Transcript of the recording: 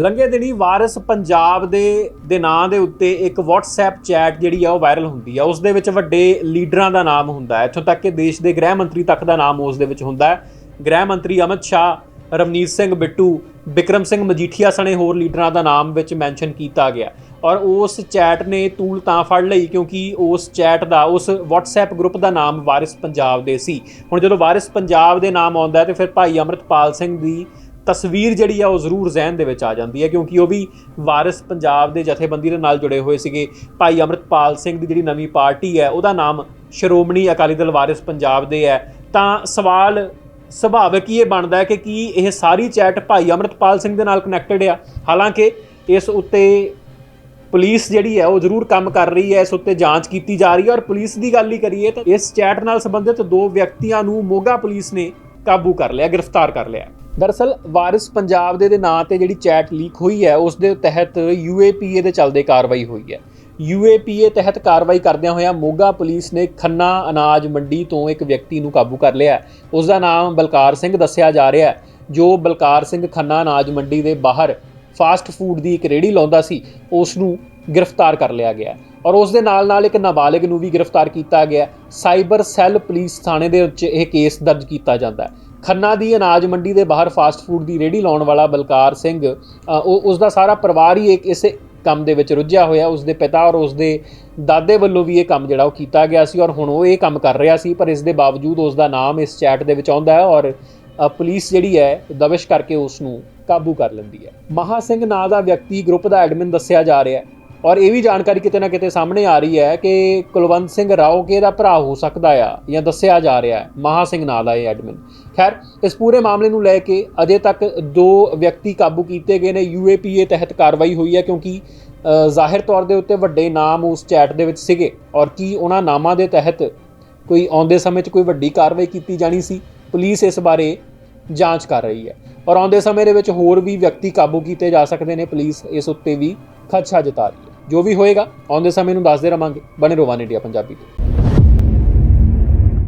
ਲੰਘੇ ਦਿਨੀ ਵਾਰਿਸ ਪੰਜਾਬ ਦੇ ਦੇ ਨਾਂ ਦੇ ਉੱਤੇ ਇੱਕ WhatsApp ਚੈਟ ਜਿਹੜੀ ਆ ਉਹ ਵਾਇਰਲ ਹੁੰਦੀ ਆ। ਉਸ ਦੇ ਵਿੱਚ ਵੱਡੇ ਲੀਡਰਾਂ ਦਾ ਨਾਮ ਹੁੰਦਾ ਹੈ। ਇੱਥੋਂ ਤੱਕ ਕਿ ਦੇਸ਼ ਦੇ ਗ੍ਰਹਿ ਮੰਤਰੀ ਤੱਕ ਦਾ ਨਾਮ ਉਸ ਦੇ ਵਿੱਚ ਹੁੰਦਾ ਹੈ। ਗ੍ਰਹਿ ਮੰਤਰੀ ਅਮਿਤ ਸ਼ਾਹ, ਰਵਨੀਤ ਸਿੰਘ ਬਿੱਟੂ, ਬਿਕਰਮ ਸਿੰਘ ਮਜੀਠੀਆ ਸਣੇ ਹੋਰ ਲੀਡਰਾਂ ਦਾ ਨਾਮ ਵਿੱਚ ਮੈਂਸ਼ਨ ਕੀਤਾ ਗਿਆ। ਔਰ ਉਸ ਚੈਟ ਨੇ ਤੂਲ ਤਾਂ ਫੜ ਲਈ ਕਿਉਂਕਿ ਉਸ ਚੈਟ ਦਾ, ਉਸ WhatsApp ਗਰੁੱਪ ਦਾ ਨਾਮ ਵਾਰਿਸ ਪੰਜਾਬ ਦੇ ਸੀ। ਹੁਣ ਜਦੋਂ ਵਾਰਿਸ ਪੰਜਾਬ ਦੇ ਨਾਮ ਆਉਂਦਾ ਹੈ ਤੇ ਫਿਰ ਭਾਈ ਅਮਰਤਪਾਲ ਸਿੰਘ ਦੀ ਤਸਵੀਰ ਜਿਹੜੀ ਆ ਉਹ ਜ਼ਰੂਰ ਜ਼ਿਹਨ ਦੇ ਵਿੱਚ ਆ ਜਾਂਦੀ ਹੈ, ਕਿਉਂਕਿ ਉਹ ਵੀ ਵਾਰਿਸ ਪੰਜਾਬ ਦੇ ਜਥੇਬੰਦੀ ਦੇ ਨਾਲ ਜੁੜੇ ਹੋਏ ਸੀਗੇ। ਭਾਈ ਅਮਰਤਪਾਲ ਸਿੰਘ ਦੀ ਜਿਹੜੀ ਨਵੀਂ ਪਾਰਟੀ ਹੈ, ਉਹਦਾ ਨਾਮ ਸ਼੍ਰੋਮਣੀ ਅਕਾਲੀ ਦਲ ਵਾਰਿਸ ਪੰਜਾਬ ਦੇ ਹੈ। ਤਾਂ ਸਵਾਲ ਸੁਭਾਵਿਕ ਹੀ ਇਹ ਬਣਦਾ ਹੈ ਕਿ ਕੀ ਇਹ ਸਾਰੀ ਚੈਟ ਭਾਈ ਅਮਰਤਪਾਲ ਸਿੰਘ ਦੇ ਨਾਲ ਕਨੈਕਟਡ ਆ? ਹਾਲਾਂਕਿ ਇਸ ਉੱਤੇ ਪੁਲਿਸ ਜਿਹੜੀ ਹੈ, ਉਹ ਜ਼ਰੂਰ ਕੰਮ ਕਰ ਰਹੀ ਹੈ, ਇਸ ਉੱਤੇ ਜਾਂਚ ਕੀਤੀ ਜਾ ਰਹੀ ਹੈ। ਔਰ ਪੁਲਿਸ ਦੀ ਗੱਲ ਹੀ ਕਰੀਏ ਤਾਂ ਇਸ ਚੈਟ ਨਾਲ ਸੰਬੰਧਿਤ ਦੋ ਵਿਅਕਤੀਆਂ ਨੂੰ ਮੋਗਾ ਪੁਲਿਸ ਨੇ ਕਾਬੂ ਕਰ ਲਿਆ, ਗ੍ਰਿਫਤਾਰ ਕਰ ਲਿਆ। ਦਰਅਸਲ ਵਾਰਿਸ ਪੰਜਾਬ ਦੇ ਦੇ ਨਾਂ ਤੇ ਜਿਹੜੀ ਚੈਟ ਲੀਕ ਹੋਈ ਹੈ, ਉਸ ਦੇ ਤਹਿਤ ਯੂਏਪੀਏ ਦੇ ਚੱਲਦੇ ਕਾਰਵਾਈ ਹੋਈ ਹੈ। ਯੂਏਪੀਏ ਤਹਿਤ ਕਾਰਵਾਈ ਕਰਦਿਆਂ ਹੋਇਆਂ ਮੋਗਾ ਪੁਲਿਸ ਨੇ ਖੰਨਾ ਅਨਾਜ ਮੰਡੀ ਤੋਂ ਇੱਕ ਵਿਅਕਤੀ ਨੂੰ ਕਾਬੂ ਕਰ ਲਿਆ ਹੈ। ਉਸ ਦਾ ਨਾਮ ਬਲਕਾਰ ਸਿੰਘ ਦੱਸਿਆ ਜਾ ਰਿਹਾ ਹੈ, ਜੋ ਬਲਕਾਰ ਸਿੰਘ ਖੰਨਾ ਅਨਾਜ ਮੰਡੀ ਦੇ ਬਾਹਰ ਫਾਸਟ ਫੂਡ ਦੀ ਇੱਕ ਰੇੜੀ ਲਾਉਂਦਾ ਸੀ, ਉਸ ਨੂੰ ਗ੍ਰਿਫਤਾਰ ਕਰ ਲਿਆ ਗਿਆ ਔਰ ਉਸ ਦੇ ਨਾਲ ਨਾਲ ਇੱਕ ਨਾਬਾਲਿਗ ਨੂੰ ਵੀ ਗ੍ਰਿਫਤਾਰ ਕੀਤਾ ਗਿਆ ਸਾਈਬਰ ਸੈੱਲ ਪੁਲਿਸ ਥਾਣੇ ਦੇ ਵਿੱਚ ਇਹ ਕੇਸ ਦਰਜ ਕੀਤਾ ਜਾਂਦਾ ਹੈ। ਖੰਨਾ ਦੀ ਅਨਾਜ ਮੰਡੀ ਦੇ ਬਾਹਰ ਫਾਸਟ ਫੂਡ ਦੀ ਰੇੜੀ ਲਾਉਣ ਵਾਲਾ ਬਲਕਾਰ ਸਿੰਘ ਉਹ ਉਸ ਦਾ ਸਾਰਾ ਪਰਿਵਾਰ ਹੀ ਇੱਕ ਇਸੇ ਕੰਮ ਦੇ ਵਿੱਚ ਰੁੱਝਿਆ ਹੋਇਆ ਉਸ ਦੇ ਪਿਤਾ ਔਰ ਉਸ ਦੇ ਦਾਦੇ ਵੱਲੋਂ ਵੀ ਇਹ ਕੰਮ ਜਿਹੜਾ ਉਹ ਕੀਤਾ ਗਿਆ ਸੀ ਔਰ ਹੁਣ ਉਹ ਇਹ ਕੰਮ ਕਰ ਰਿਹਾ ਸੀ, ਪਰ ਇਸ ਦੇ ਬਾਵਜੂਦ ਉਸ ਦਾ ਨਾਮ ਇਸ ਚੈਟ ਦੇ ਵਿੱਚ ਆਉਂਦਾ ਹੈ ਔਰ ਪੁਲਿਸ ਜਿਹੜੀ ਹੈ ਦਬਿਸ਼ ਕਰਕੇ ਉਸ ਨੂੰ ਕਾਬੂ ਕਰ ਲੈਂਦੀ ਹੈ। ਮਹਾ ਸਿੰਘ ਨਾਂ ਦਾ ਵਿਅਕਤੀ ਗਰੁੱਪ ਦਾ ਐਡਮਿਨ ਦੱਸਿਆ ਜਾ ਰਿਹਾ ਹੈ। ਔਰ ਇਹ ਵੀ ਜਾਣਕਾਰੀ ਕਿਤੇ ਨਾ ਕਿਤੇ ਸਾਹਮਣੇ ਆ ਰਹੀ ਹੈ ਕਿ ਕੁਲਵੰਤ ਸਿੰਘ ਰਾਓਕੇ ਦਾ ਭਰਾ ਹੋ ਸਕਦਾ ਆ ਜਾਂ ਦੱਸਿਆ ਜਾ ਰਿਹਾ ਹੈ। ਮਹਾ ਸਿੰਘ ਨਾਂ ਦਾ ਇਹ ਐਡਮਿਨ। ਖੈਰ, ਇਸ ਪੂਰੇ ਮਾਮਲੇ ਨੂੰ ਲੈ ਕੇ ਅਜੇ ਤੱਕ ਦੋ ਵਿਅਕਤੀ ਕਾਬੂ ਕੀਤੇ ਗਏ ਨੇ। ਯੂਏਪੀਏ ਤਹਿਤ ਕਾਰਵਾਈ ਹੋਈ ਹੈ ਕਿਉਂਕਿ ਜ਼ਾਹਿਰ ਤੌਰ ਦੇ ਉੱਤੇ ਵੱਡੇ ਨਾਮ ਉਸ ਚੈਟ ਦੇ ਵਿੱਚ ਸੀਗੇ ਔਰ ਕੀ ਉਹਨਾਂ ਨਾਮਾਂ ਦੇ ਤਹਿਤ ਕੋਈ ਆਉਂਦੇ ਸਮੇਂ 'ਚ ਕੋਈ ਵੱਡੀ ਕਾਰਵਾਈ ਕੀਤੀ ਜਾਣੀ ਸੀ, ਪੁਲਿਸ ਇਸ ਬਾਰੇ ਜਾਂਚ ਕਰ ਰਹੀ ਹੈ। ਔਰ ਆਉਂਦੇ ਸਮੇਂ ਦੇ ਵਿੱਚ ਹੋਰ ਵੀ ਵਿਅਕਤੀ ਕਾਬੂ ਕੀਤੇ ਜਾ ਸਕਦੇ ਨੇ। ਪੁਲਿਸ ਇਸ ਉੱਤੇ ਵੀ ਖਦਸ਼ਾ ਜਤਾ ਰਹੀ ਹੈ। ਜੋ ਵੀ ਹੋਏਗਾ ਆਉਂਦੇ ਸਮੇਂ ਨੂੰ ਦੱਸਦੇ ਰਵਾਂਗੇ। ਬਣੇ ਰਹੋ ਇੰਡੀਆ ਪੰਜਾਬੀ